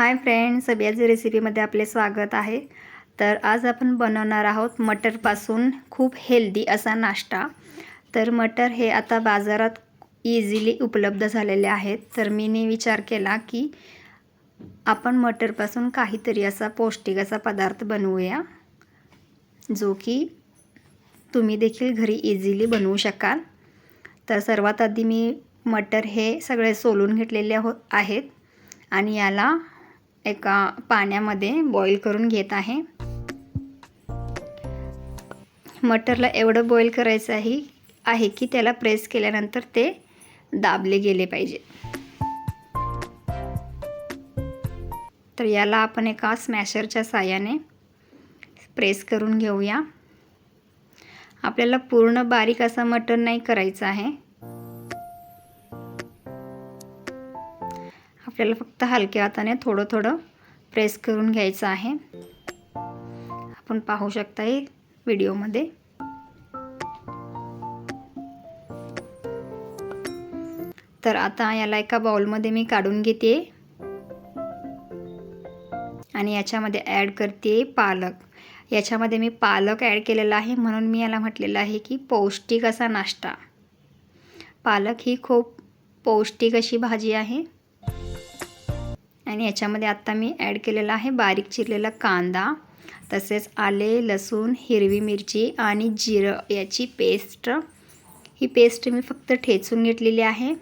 Hi friends सबियाची रेसिपीमध्ये आपले स्वागत आहे. तर आज आपण बनवणार आहोत मटरपासून खूप हेल्दी असा नाश्ता. तर मटर हे आता बाजारात इझिली उपलब्ध झालेले आहेत. तर मीने विचार केला की आपण मटरपासून काहीतरी असा पौष्टिक असा पदार्थ बनवूया जो की तुम्ही देखील घरी इझिली बनवू शकाल. तर सर्वात आधी मी मटर हे सगळे सोलून घेतलेले हो आहेत आणि याला एका पाण्यामध्ये बॉईल करून घेत आहे. मटरला एवढं बॉईल करायचं आहे आहे की त्याला प्रेस केल्यानंतर ते दाबले गेले पाहिजे. तर याला आपण एका स्मॅशरच्या साह्याने प्रेस करून घेऊया. आपल्याला पूर्ण बारीक असा मटन नाही करायचं आहे. आपल्याला फक्त हलक्या हाताने थोडं थोडं प्रेस करून घ्यायचं आहे. आपण पाहू शकता हे व्हिडिओमध्ये. तर आता याला एका बाउलमध्ये मी काढून घेते. आणि याच्यामध्ये ॲड करते पालक. याच्यामध्ये मी पालक ॲड केलेला आहे म्हणून मी याला म्हटलेलं आहे की पौष्टिक असा नाश्ता. पालक ही खूप पौष्टिक अशी भाजी आहे. आणि याच्यामध्ये आत्ता मी ॲड केलेला आहे बारीक चिरलेला कांदा तसेच आले लसूण हिरवी मिरची आणि जिरं याची पेस्ट. ही पेस्ट मी फक्त ठेचून घेतलेली आहे.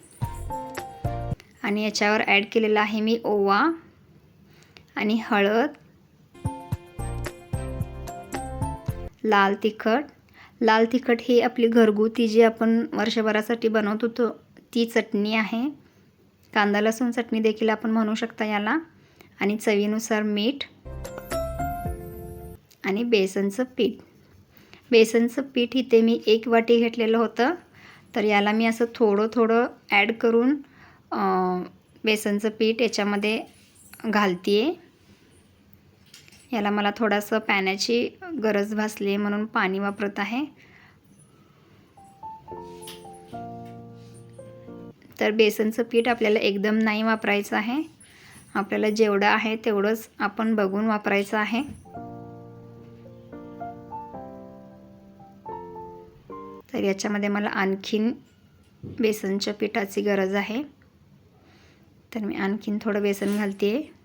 आणि याच्यावर ॲड केलेला आहे मी ओवा आणि हळद लाल तिखट. लाल तिखट ही आपली घरगुती जी आपण वर्षभरासाठी बनवत होतो ती चटणी आहे. कांदा लसूण चटणी देखील आपण म्हणू शकता याला. आणि चवीनुसार मीठ आणि बेसनचं पीठ. बेसनचं पीठ इथे मी एक वाटी घेतलेलं होतं. तर याला मी असं थोडं थोडं ॲड करून बेसनचं पीठ याच्यामध्ये घालते आहे याला मला थोडंसं पाण्याची गरज भासली आहे म्हणून पाणी वापरत आहे. तर बेसनचं पीठ आपल्याला एकदम नाही वापरायचं आहे. आपल्याला जेवढं आहे तेवढंच आपण बघून वापरायचं आहे. तर याच्यामध्ये मला आणखीन बेसनच्या पिठाची गरज आहे. तर मी आणखीन थोडं बेसन घालते आहे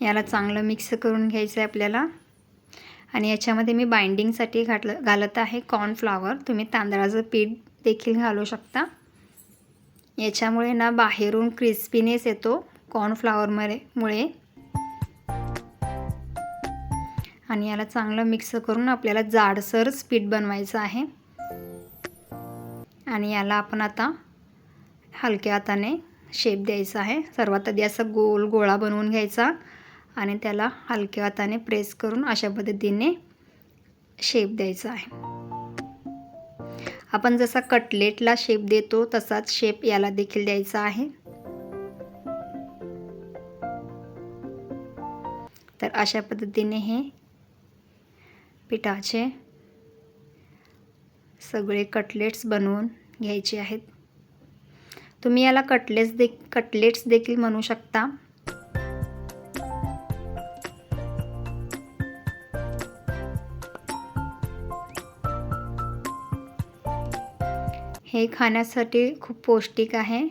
याला चांगलं मिक्स करून घ्यायचं आहे आपल्याला. आणि याच्यामध्ये मी बाइंडिंगसाठी घातलं घालत आहे कॉर्नफ्लॉवर तुम्ही तांदळाचं पीठ देखील घालू शकता. याच्यामुळे ना बाहेरून क्रिस्पीनेस येतो कॉर्नफ्लॉवरमध्ये मुळे. आणि याला चांगलं मिक्स करून आपल्याला जाडसर पीठ बनवायचं आहे. आणि याला आपण आता हलक्या हाताने शेप द्यायचा आहे. सर्वात आधी असं गोल गोळा बनवून घ्यायचा. आणि त्याला हलक्या हाताने प्रेस करून अशा पद्धतीने शेप द्यायचा आहे. आपण जसा कटलेटला शेप देतो तसाच शेप याला देखील द्यायचा आहे. तर अशा पद्धतीने हे पिठाचे सगळे कटलेट्स बनवून घ्यायचे आहेत. तुम्ही याला कटलेट्स दे कटलेट्स देखील म्हणू शकता. हे खाण्यासाठी खूप पौष्टिक आहे.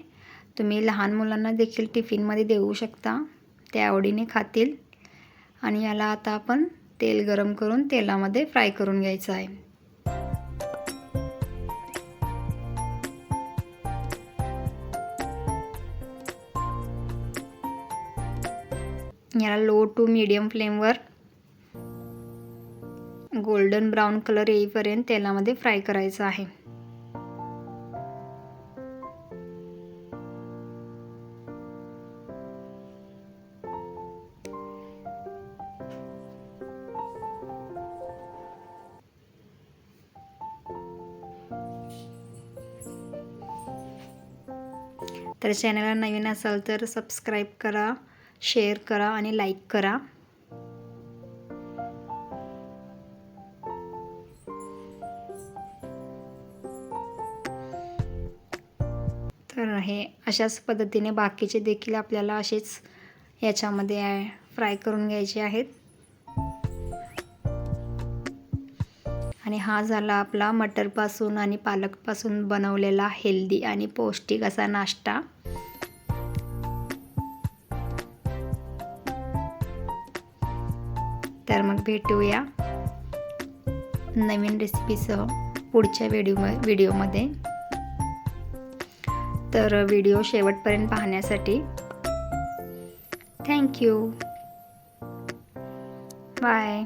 तुम्ही लहान मुलांना देखील टिफिनमध्ये देऊ शकता. ते आवडीने खातील. आणि याला आता आपण तेल गरम करून तेलामध्ये फ्राय करून घ्यायचं आहे. याला लो टू मीडियम फ्लेमवर गोल्डन ब्राऊन कलर येईपर्यंत तेलामध्ये फ्राय करायचं आहे. तर चॅनलला नवीन असाल तर सबस्क्राईब करा शेअर करा आणि लाईक करा. तर हे अशाच पद्धतीने बाकीचे देखील आपल्याला असेच याच्यामध्ये फ्राय करून घ्यायचे आहेत. आणि हा झाला आपला मटरपासून आणि पालकपासून बनवलेला हेल्दी आणि पौष्टिक असा नाश्ता. तर मग भेटूया नवीन रेसिपीसह पुढच्या व्हिडिओ व्हिडिओमध्ये तर व्हिडिओ शेवटपर्यंत पाहण्यासाठी थँक्यू बाय